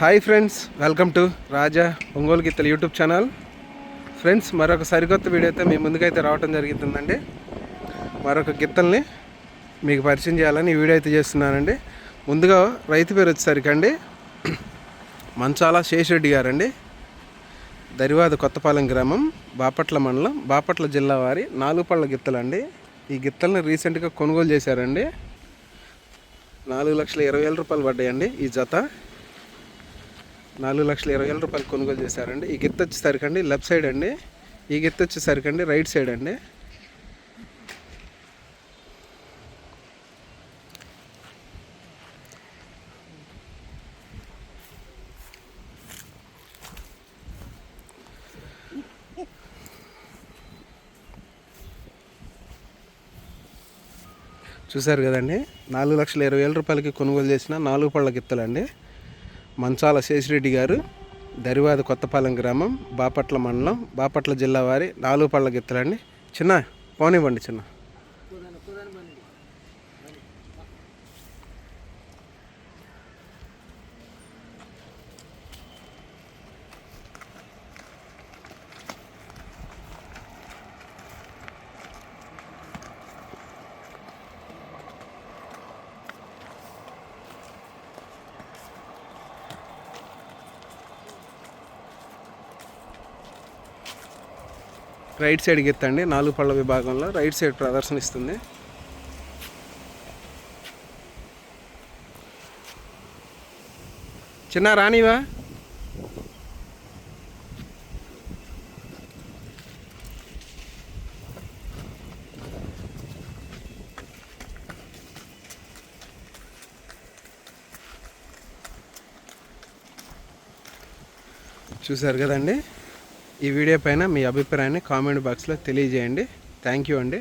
Hi friends welcome to Raja Ongole గిత్తలు YouTube channel friends మరొక సరికొత్త వీడియో అయితే మీ ముందుకైతే రావడం జరుగుతుందండి మరొక గిత్తల్ని మీకు పరిచయం చేయాలని ఈ వీడియో అయితే చేస్తున్నానండి. ముందుగా రైతు పేరు వచ్చేసరికి అండి. మంచాల శేషరెడ్డి గారండి. దరివాద కొత్తపాలెం గ్రామం బాపట్ల మండలం బాపట్ల జిల్లా వారి నాలుగు పళ్ళ గిత్తలండి. ఈ గిత్తల్ని రీసెంట్గా కొనుగోలు చేశారండి. నాలుగు లక్షల ఇరవై వేల రూపాయలు పడ్డాయండి ఈ జత. నాలుగు లక్షల ఇరవై వేల రూపాయలు కొనుగోలు చేశారండి. ఈ గిత్త వచ్చేసరికి అండి లెఫ్ట్ సైడ్ అండి. ఈ గిత్త వచ్చేసరికి అండి రైట్ సైడ్ అండి. చూశారు కదండి నాలుగు లక్షల ఇరవై వేల రూపాయలకి కొనుగోలు చేసిన నాలుగు పళ్ళ గిత్తలండి. మంచాల శేషిరెడ్డి గారు దరివాద కొత్తపాలెం గ్రామం బాపట్ల మండలం బాపట్ల జిల్లా వారి నాలుగు పళ్ళ గిత్తలండి. చిన్న పోనివ్వండి చిన్న. రైట్ సైడ్ గిత్తండి నాలుగు పళ్ళ విభాగంలో రైట్ సైడ్ ప్రదర్శన ఇస్తుంది. చిన్న రానివా చూసారు కదండి? ఈ వీడియో పైన మీ అభిప్రాయాన్ని కామెంట్ బాక్స్లో తెలియజేయండి. థ్యాంక్ యూ అండి.